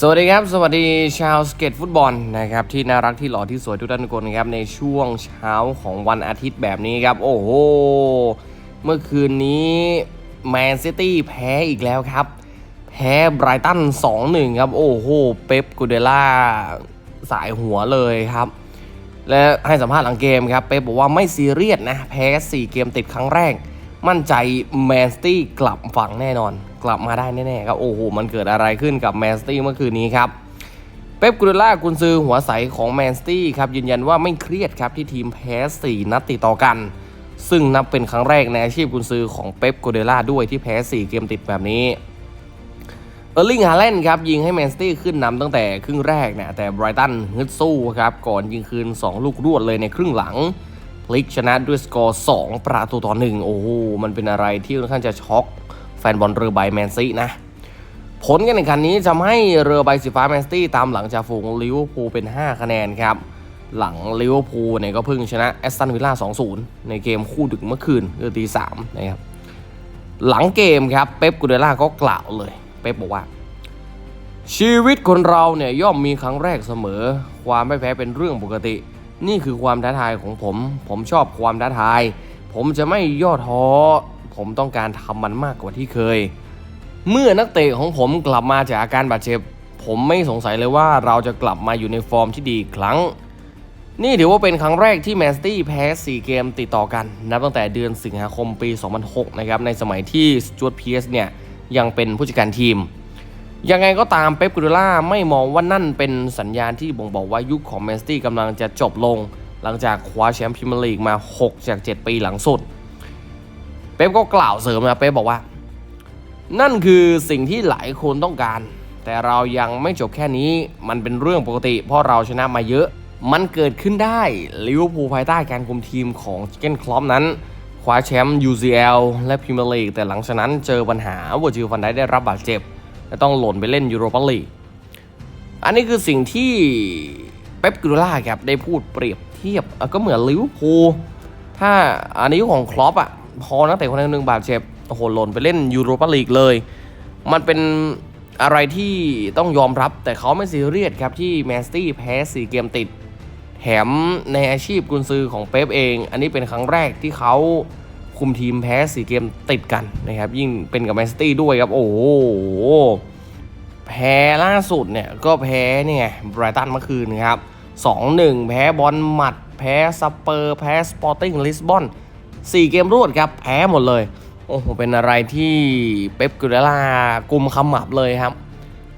สวัสดีครับ สวัสดีชาวสเก็ตฟุตบอลนะครับที่น่ารักที่หล่อที่สวยทุกท่านทุกคนนะครับในช่วงเช้าของวันอาทิตย์แบบนี้ครับ โอ้โห เมื่อคืนนี้แมนซิตี้แพ้อีกแล้วครับ แพ้ไบรตัน 2-1 ครับ โอ้โห เป๊ปกูเดล่าสายหัวเลยครับ และให้สัมภาษณ์หลังเกมครับ เป๊ปบอกว่าไม่ซีเรียสนะ แพ้ 4 เกมติดครั้งแรก มั่นใจแมนซิตี้กลับฝั่งแน่นอน กลับมาได้แน่ๆครับโอ้โหมันเกิดอะไรขึ้นกับแมนซิตี้เมื่อคืนนี้ครับเป๊ปกูเดล่ากุนซือหัวใสของแมนซิตี้ครับยืนยันว่าไม่เครียดครับที่ทีมแพ้ 4 นัดติดต่อกัน ซึ่งนับเป็นครั้งแรกในอาชีพกุนซือของเป๊ปกูเดล่าด้วยที่แพ้ 4 เกมติดแบบนี้เออร์ลิงฮาแลนด์ครับยิงให้แมนซิตี้ขึ้นนำตั้งแต่ครึ่งแรกเนี่ยแต่ไบรตันฮึดสู้ครับก่อนยิงคืน 2 ลูกรวดเลยในครึ่งหลังพลิกชนะด้วยสกอร์ 2 ประตูต่อหนึ่งโอ้โหมันเป็นอะไรที่ค่อนข้างจะช็อก ฟนบอลเรือใบแมนซีนะ ผลการแข่งขันนี้ทำให้เรือใบสีฟ้าแมนซีตามหลังจากฝูงลิเวอร์พูลเป็น 5 คะแนนครับ หลังลิเวอร์พูลเนี่ยก็เพิ่งชนะแอสตันวิลล่า 2-0 ในเกมคู่ดึกเมื่อคืนคือตีสามนะครับหลังเกมครับเป๊ปกูเดล่าก็กล่าวเลย เป๊ปบอกว่า ชีวิตคนเราเนี่ยย่อมมีครั้งแรกเสมอ ความไม่แพ้เป็นเรื่องปกติ นี่คือความท้าทายของผม ผมชอบความท้าทาย ผมจะไม่ย่อท้อ ผมต้องการทำมันมากกว่าที่เคย เมื่อนักเตะของผมกลับมาจากอาการบาดเจ็บ ผมไม่สงสัยเลยว่าเราจะกลับมาอยู่ในฟอร์มที่ดีอีกครั้ง นี่ถือว่าเป็นครั้งแรกที่แมนซิตี้แพ้ 4 เกมติดต่อกัน นับตั้งแต่เดือนสิงหาคมปี 2006 นะครับ ในสมัยที่สจวตเพียสเนี่ยยังเป็นผู้จัดการทีมยังไงก็ตามเป๊ปกูดล่าไม่มองว่านั่นเป็นสัญญาณที่บ่งบอกว่ายุคของแมนซิตี้กำลังจะจบลง หลังจากคว้าแชมป์พรีเมียร์ลีกมา 6 จาก 7 ปีหลังสุด เป๊ปก็กล่าวเสริมนะเป๊ปบอกว่า นั่นคือสิ่งที่หลายคนต้องการ แต่เรายังไม่จบแค่นี้มันเป็นเรื่องปกติ เพราะเราชนะมาเยอะ มันเกิดขึ้นได้ลิเวอร์พูลภายใต้การคุมทีมของเจเกนคลอปนั้นคว้าแชมป์ UCL และพรีเมียร์ลีกแต่หลังจากนั้นเจอปัญหาว่าจิลฟันไดได้รับบาดเจ็บ และต้องหล่นไปเล่นยูโรปาลีกอันนี้คือสิ่งที่เป๊ปกูล่าครับได้พูดเปรียบเทียบก็เหมือนลิเวอร์พูลถ้าอันนี้ของคลอปอะ พอนักเตะคนหนึ่งบาดเจ็บโอ้โหหล่นไปเล่นยูโรปาลีกเลย มันเป็นอะไรที่ต้องยอมรับแต่เขาไม่ซีเรียสครับที่แมนสตี้แพ้4เกมติดแถมในอาชีพกุนซือของเป๊ปเอง อันนี้เป็นครั้งแรกที่เขาคุมทีมแพ้4เกมติดกันนะครับ ยิ่งเป็นกับแมนสตี้ด้วยครับ โอ้โห แพ้ล่าสุดเนี่ยก็แพ้นี่ไงไบรตันเมื่อคืนนะครับ 2-1 แพ้บอลหมัด แพ้สเปอร์ แพ้สปอร์ติ้งลิสบอน 4 เกมรวดครับ แพ้หมดเลย โอ้โห เป็นอะไรที่เป๊ปกูเดล่ากุมขมับเลยครับ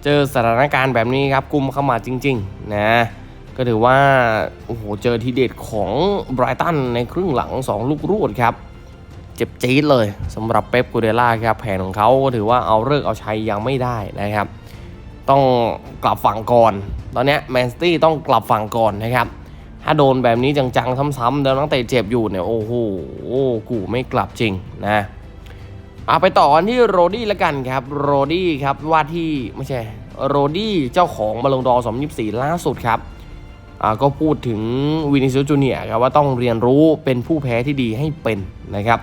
เจอสถานการณ์แบบนี้ครับ กุมขมับจริง ๆ นะก็ถือว่า โอ้โห เจอทีเด็ดของไบรตันในครึ่งหลัง 2 ลูกรวดครับ เจ็บจี๊ดเลยสำหรับเป๊ปกูเดล่าครับ แผนของเขาก็ถือว่าเอาเลิกเอาชัยยังไม่ได้นะครับ ต้องกลับฝั่งก่อน ตอนเนี้แมนสตี้ต้องกลับฝั่งก่อนนะครับ ถ้าโดนแบบนี้จังๆซ้ำๆแล้วนักเตะเจ็บอยู่เนี่ยโอ้โหกูไม่กลับจริงนะเอาไปต่อกันที่โรดี้แล้วกันครับโรดี้ครับว่าที่ไม่ใช่โรดี้เจ้าของบอลงดอร์2024ล่าสุดครับอ่าก็พูดถึงวินิซิลจูเนียครับว่าต้องเรียนรู้เป็นผู้แพ้ที่ดีให้เป็นนะครับ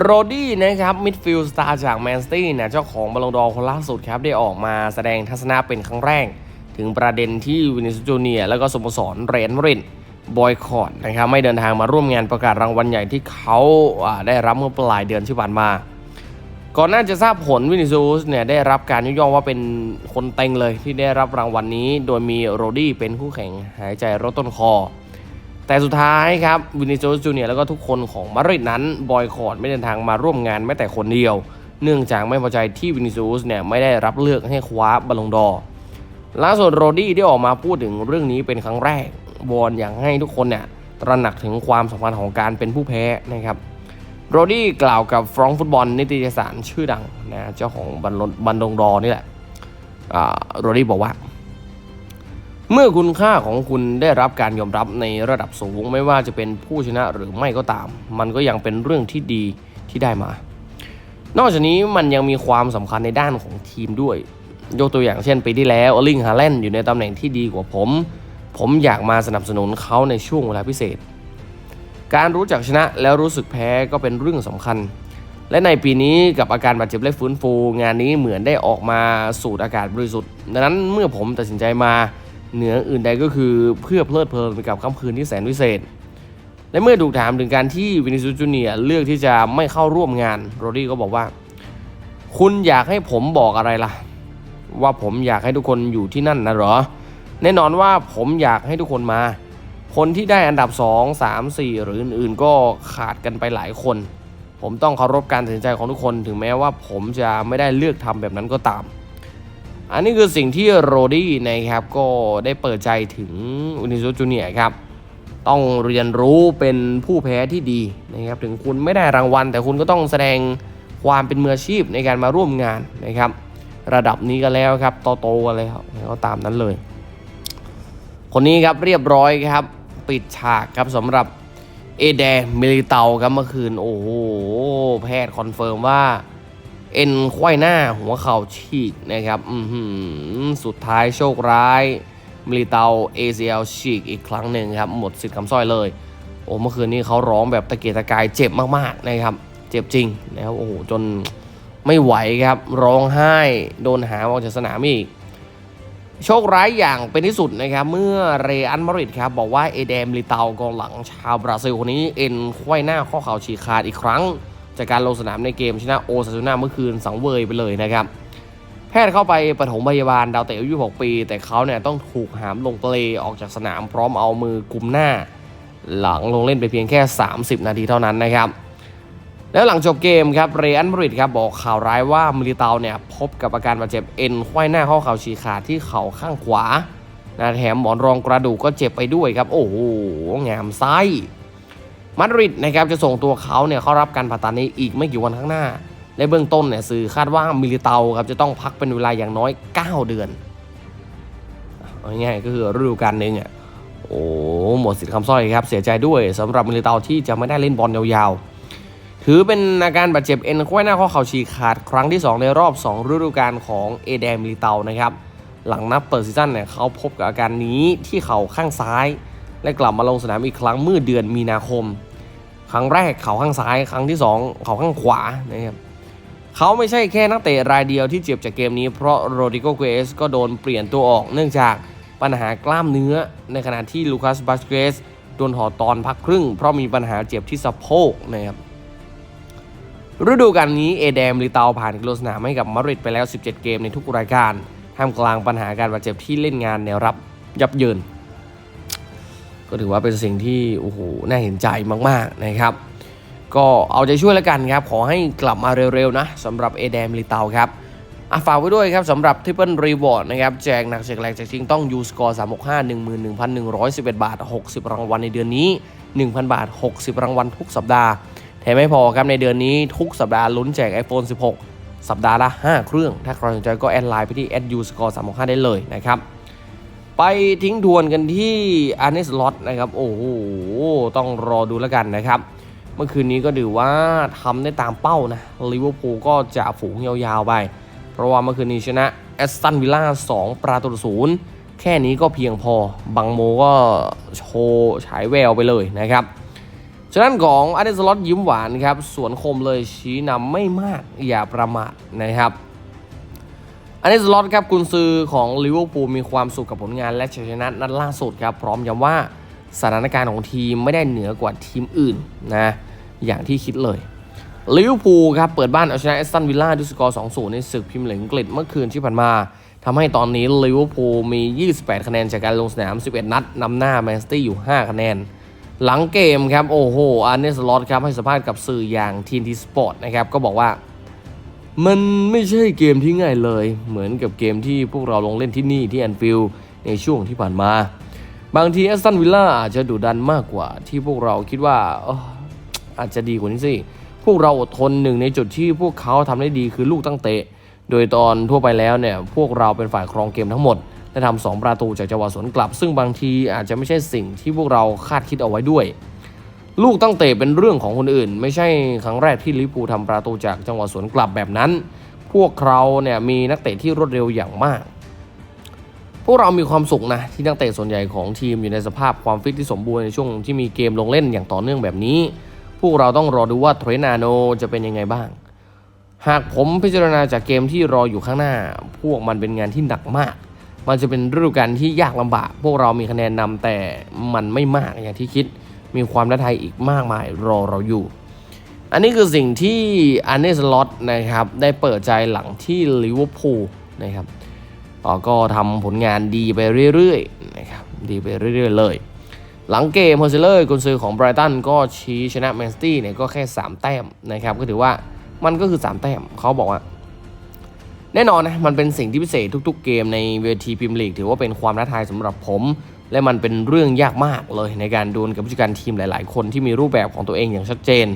โรดี้นะครับมิดฟิลด์สตาร์จากแมนสตี้เนี่ยเจ้าของบอลลงดอร์คนล่าสุดครับได้ออกมาแสดงทัศนะเป็นครั้งแรก ถึงประเด็นที่วินิสจูเนียแล้วก็สโมสรเรนมารินบอยคอร์ดนะครับไม่เดินทางมาร่วมงานประกาศรางวัลใหญ่ที่เขาาได้รับเมื่อปลายเดือนที่ผ่านมา ก่อนหน้าจะทราบผลวินิซูสเนี่ยได้รับการยกย่องว่าเป็นคนเต็งเลยที่ได้รับรางวัลนนี้ โดยมีโรดี้เป็นคู่แข่งหายใจรถต้นคอ แต่สุดท้ายครับวินิโจสจูเนียร์แล้วก็ทุกคนของมาริดนั้นบอยคอร์ดไม่เดินทางมาร่วมงานแม้แต่คนเดียว เนื่องจากไม่พอใจที่วินิโจสเนี่ยไม่ได้รับเลือกให้คว้าบอลลงดอร์ ล่าสุดโรดี้ได้ออกมาพูดถึงเรื่องนี้เป็นครั้งแรกวอนอยากให้ทุกคนเนี่ยตระหนักถึงความสำคัญของการเป็นผู้แพ้นะครับโรดี้กล่าวกับฟรองฟุตบอลนิตยสารชื่อดังนะเจ้าของบัลลบัลลงดอนี่แหละโรดี้บอกว่า เมื่อคุณค่าของคุณได้รับการยอมรับในระดับสูงไม่ว่าจะเป็นผู้ชนะหรือไม่ก็ตาม มันก็ยังเป็นเรื่องที่ดีที่ได้มา นอกจากนี้มันยังมีความสำคัญในด้านของทีมด้วย ยกตัวอย่างเช่นปีที่แล้วอลิงฮาแลนด์อยู่ในตำแหน่งที่ดีกว่าผม ผมอยากมาสนับสนุนเขาในช่วงเวลาพิเศษ การรู้จักชนะแล้วรู้สึกแพ้ก็เป็นเรื่องสำคัญ และในปีนี้กับอาการบาดเจ็บและฟื้นฟู งานนี้เหมือนได้ออกมาสูดอากาศบริสุทธิ์ดังนั้นเมื่อผมตัดสินใจมาเหนืออื่นใดก็คือเพื่อเพลิดเพลินไปกับค่ำคืนที่แสนวิเศษ และเมื่อถูกถามถึงการที่วินิซูจูเนียเลือกที่จะไม่เข้าร่วมงานโรดี้ก็บอกว่า คุณอยากให้ผมบอกอะไรล่ะ ว่าผมอยากให้ทุกคนอยู่ที่นั่นนะหรอ แน่นอนว่าผมอยากให้ทุกคนมา คนที่ได้อันดับ 2 3 4 หรืออื่นๆ ก็ขาดกันไปหลายคน ผมต้องเคารพการตัดสินใจของทุกคน ถึงแม้ว่าผมจะไม่ได้เลือกทำแบบนั้นก็ตาม อันนี้คือสิ่งที่โรดี้นะครับก็ได้เปิดใจถึงวินิโซจูเนียครับต้องเรียนรู้เป็นผู้แพ้ที่ดีนะครับถึงคุณไม่ได้รางวัล แต่คุณก็ต้องแสดงความเป็นมืออาชีพในการมาร่วมงานนะครับ ระดับนี้ก็แล้วครับโตๆกันเลยครับก็ตามนั้นเลย คนนี้ครับเรียบร้อยครับ ปิดฉากครับสำหรับเอเดมิลิเตาครับเมื่อคืน โอ้โห แพทย์คอนเฟิร์มว่า เอ็นไขว้หน้าหัวเข่าฉีกนะครับอือหือสุดท้ายโชคร้าย มิลิเตา ACL ฉีกอีกครั้งหนึ่งครับ หมดสิทธิ์คำสร้อยเลย โอ้เมื่อคืนนี้เขาร้องแบบตะเกียกตะกายเจ็บมากๆนะครับ เจ็บจริงนะครับโอ้โหจน ไม่ไหวครับร้องไห้โดนหาออกจากสนามอีก โชคร้ายอย่างเป็นที่สุดนะครับ เมื่อเรอันมาริดครับ บอกว่าเอเดมลิเตากองหลังชาวบราซิลคนนี้เอ็นไขว้หน้าข้อเข่าฉีกขาดอีกครั้ง จากการลงสนามในเกมชนะโอซาซูน่าเมื่อคืนสังเวยไปเลยนะครับ แพทย์เข้าไปปฐมพยาบาลดาวเตะอายุ6ปี แต่เขาเนี่ยต้องถูกหามลงเปลออกจากสนามพร้อมเอามือกุมหน้า หลังลงเล่นไปเพียงแค่ 30 นาทีเท่านั้นนะครับ แล้วหลังจบเกมครับเรอันมาริดครับบอกข่าวร้ายว่ามิลิเตาเนี่ยพบกับอาการบาดเจ็บเอ็นไขว้หน้าข้อเข่าฉีกขาดที่เข่าข้างขวานะแถมหมอนรองกระดูกก็เจ็บไปด้วยครับ โอ้โหงามไส้มาดริดนะครับจะส่งตัวเขาเนี่ยเข้ารับการผ่าตัดในอีกไม่กี่วันข้างหน้า ในเบื้องต้นเนี่ยสื่อคาดว่ามิลิเตาครับจะต้องพักเป็นเวลาอย่างน้อย 9 เดือนง่ายๆก็คือฤดูกาลหนึ่งอะโอ้หมดสิทธิ์คำสร้อยครับเสียใจด้วยสำหรับมิลิเตาที่จะไม่ได้เล่นบอลยาวๆ ถือเป็นอาการบาดเจ็บเอ็นขว้หน้าข้อเข่าฉีกขาดครั้งที่ 2 ในรอบ 2 ฤดูกาลของเอเดมมิลิเตานะครับ หลังนับเปิดซีซั่นเนี่ยเขาพบกับอาการนี้ที่เข่าข้างซ้าย และกลับมาลงสนามอีกครั้งเมื่อเดือนมีนาคม ครั้งแรกเข่าข้างซ้าย ครั้งที่ 2 เข่าข้างขวานะครับเขาไม่ใช่แค่นักเตะรายเดียวที่เจ็บจากเกมนี้ เพราะโรดิโกเกสก็โดนเปลี่ยนตัวออกเนื่องจากปัญหากล้ามเนื้อ ในขณะที่ลูคัสบาสเกสโดนถอตอนพักครึ่ง เพราะมีปัญหาเจ็บที่สะโพกนะครับ ฤดูกาลนี้เอเดมลิเตาผ่านกลสนามให้กับมาริดไปแล้ว 17 เกมในทุกรายการท่ามกลางปัญหาการบาดเจ็บที่เล่นงานแนวรับยับเยิน ก็ถือว่าเป็นสิ่งที่โอ้โหน่าเห็นใจมากๆนะครับ ก็เอาใจช่วยแล้วกันครับ ขอให้กลับมาเร็วๆนะสำหรับเอเดมลิเตาครับอะฝากไว้ด้วยครับสำหรับทริปเปิลรีวอร์ดนะครับแจกหนักแจกแรงแจกจริงต้องยูสกอร์365 11,111บเอ็ดบาท60รางวัลในเดือนนี้1,000บาท60รางวัลทุกสัปดาห์ แถมไม่พอครับในเดือนนี้ทุกสัปดาห์ลุ้นแจก iPhone 16 สัปดาห์ละ 5 เครื่อง ถ้าใครสนใจก็แอดไลน์ไปที่ @uscore 365ได้เลยนะครับ ไปทิ้งทวนกันที่อาร์เนสล็อตนะครับ โอ้โห ต้องรอดูแล้วกันนะครับ เมื่อคืนนี้ก็ถือว่าทำได้ตามเป้านะลิเวอร์พูลก็จะฝูงยาวๆไป เพราะว่าเมื่อคืนนี้ชนะแอสตันวิลล่า2ประตูต่อศูนย์แค่นี้ก็เพียงพอ บังโมก็โชว์ฉายแววไปเลยนะครับ ฉะนั้นของอาร์เดสล็อตยิ้มหวานครับสวนคมเลยชี้นำไม่มากอย่าประมาทนะครับอันนี้สล็อตครับกุนซือของลิเวอร์พูลมีความสุขกับผลงานและชัยชนะนัดล่าสุดครับ พร้อมย้ำว่าสถานการณ์ของทีมไม่ได้เหนือกว่าทีมอื่นนะอย่างที่คิดเลยลิเวอร์พูลครับเปิดบ้านเอาชนะแอสตันวิลล่าด้วยสกอร์ 2-0 ในศึกพรีเมียร์ลีกอังกฤษเมื่อคืนที่ผ่านมาทำให้ตอนนี้ลิเวอร์พูลมี 28 คะแนนจากการลงสนาม 11 นัดนำหน้าแมนซิตี้อยู่ 5 คะแนน หลังเกมครับ โอ้โหอาร์เนสล็อตครับให้สัมภาษณ์กับสื่ออย่างทีนทีสปอร์ตนะครับ ก็บอกว่า มันไม่ใช่เกมที่ง่ายเลย เหมือนกับเกมที่พวกเราลงเล่นที่นี่ที่แอนฟิลด์ในช่วงที่ผ่านมา บางทีแอสตันวิลล่าอาจจะดุดันมากกว่าที่พวกเราคิดว่าออาจจะดีกว่านี้สิ พวกเราอดทนหนึ่งในจุดที่พวกเขาทำได้ดีคือลูกตั้งเตะ โดยตอนทั่วไปแล้วเนี่ยพวกเราเป็นฝ่ายครองเกมทั้งหมด และทำสองประตูจากจังหวะสวนกลับ ซึ่งบางทีอาจจะไม่ใช่สิ่งที่พวกเราคาดคิดเอาไว้ด้วย ลูกตั้งเตะเป็นเรื่องของคนอื่น ไม่ใช่ครั้งแรกที่ลิเวอร์พูทำประตูจากจังหวะสวนกลับแบบนั้น พวกเขาเนี่ยมีนักเตะที่รวดเร็วอย่างมาก พวกเรามีความสุขนะที่นักเตะส่วนใหญ่ของทีมอยู่ในสภาพความฟิตที่สมบูรณ์ในช่วงที่มีเกมลงเล่นอย่างต่อเนื่องแบบนี้ พวกเราต้องรอดูว่าเทรนาโนจะเป็นยังไงบ้างหากผมพิจารณาจากเกมที่รออยู่ข้างหน้า พวกมันเป็นงานที่หนักมาก มันจะเป็นฤดูกาลที่ยากลำบาก พวกเรามีคะแนนนำแต่มันไม่มากอย่างที่คิด มีความท้าทายอีกมากมายรอเราอยู่ อันนี้คือสิ่งที่อันเนสลอตนะครับได้เปิดใจหลังที่ลิเวอร์พูลนะครับอ่าก็ทำผลงานดีไปเรื่อยๆนะครับดีไปเรื่อยๆ เลย หลังเกมเฮอร์เซเลอร์กุนซือของไบรตันก็ชี้ชนะแมนซิตี้เนี่ยก็แค่ 3 แต้มนะครับก็ถือว่ามันก็คือ 3 แต้มเขาบอกว่า แน่นอนนะมันเป็นสิ่งที่พิเศษทุก ๆ เกมในเวทีพรีเมียร์ลีก ถือว่าเป็นความท้าทายสำหรับผม และมันเป็นเรื่องยากมากเลยในการดวลกับผู้จัดการทีมหลาย ๆ คนที่มีรูปแบบของตัวเองอย่างชัดเจน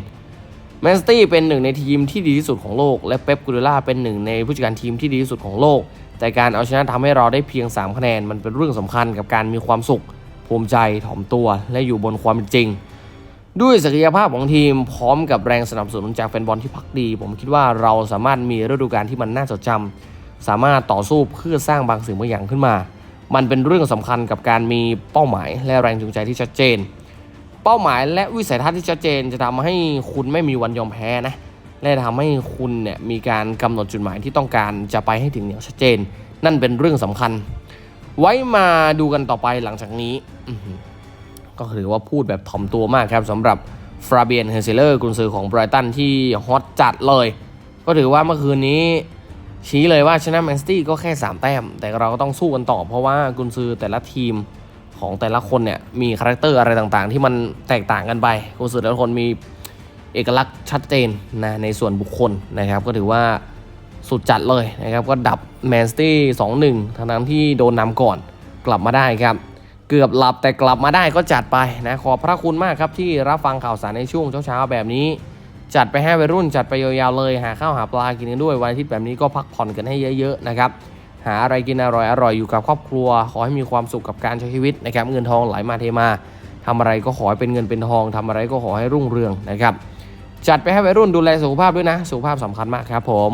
แมนซิตี้เป็นหนึ่งในทีมที่ดีที่สุดของโลก และเป๊ปกูเดล่าเป็นหนึ่งในผู้จัดการทีมที่ดีที่สุดของโลก แต่การเอาชนะทำให้เราได้เพียง 3 คะแนน มันเป็นเรื่องสำคัญกับการมีความสุข ภูมิใจถ่อมตัวและอยู่บนความเป็นจริง ด้วยศักยภาพของทีมพร้อมกับแรงสนับสนุนจากแฟนบอลที่พักดี ผมคิดว่าเราสามารถมีฤดูกาลที่มันน่าจดจำสามารถต่อสู้เพื่อสร้างบางสิ่งบางอย่างขึ้นมา มันเป็นเรื่องสำคัญกับการมีเป้าหมายและแรงจูงใจที่ชัดเจน เป้าหมายและวิสัยทัศน์ที่ชัดเจน จะทำให้คุณไม่มีวันยอมแพ้นะและทำให้คุณเนี่ยมีการกำหนดจุดหมายที่ต้องการจะไปให้ถึงอย่างชัดเจน นั่นเป็นเรื่องสำคัญ ไว้มาดูกันต่อไปหลังจากนี้อ ก็ถือว่าพูดแบบถ่อมตัวมากครับสำหรับฟราเบียนเฮเซเลอร์กุนซือของไบรตันที่ฮอตจัดเลย ก็ถือว่าเมื่อคืนนี้ชี้เลยว่าชนะแมนซิตี้ก็แค่ 3 แต้ม แต่เราก็ต้องสู้กันต่อ เพราะว่ากุนซือแต่ละทีมของแต่ละคนเนี่ย มีคาแรคเตอร์อะไรต่างๆ ที่มันแตกต่างกันไปกุนซือแต่ละคนมีเอกลักษณ์ชัดเจนนะในส่วนบุคคลนะครับ ก็ถือว่าสุดจัดเลยนะครับ ก็ดับแมนซิตี้สองหนึ่งทั้งนั้นที่โดนนำก่อนกลับมาได้ครับ เกือบหลับแต่กลับมาได้ก็จัดไปนะขอบพระคุณมากครับที่รับฟังข่าวสารในช่วงเช้าๆแบบนี้ จัดไปให้วัยรุ่นจัดไปยาวๆเลย หาข้าวหาปลากินกันด้วยวันอาทิตย์แบบนี้ก็พักผ่อนกันให้เยอะๆนะครับหาอะไรกินอร่อยๆอยู่กับครอบครัว ขอให้มีความสุขกับการใช้ชีวิตนะครับเงินทองไหลมาเทมาทำอะไรก็ขอให้เป็นเงินเป็นทองทำอะไรก็ขอให้รุ่งเรืองนะครับจัดไปให้วัยรุ่นดูแลสุขภาพด้วยนะ สุขภาพสำคัญมากครับผม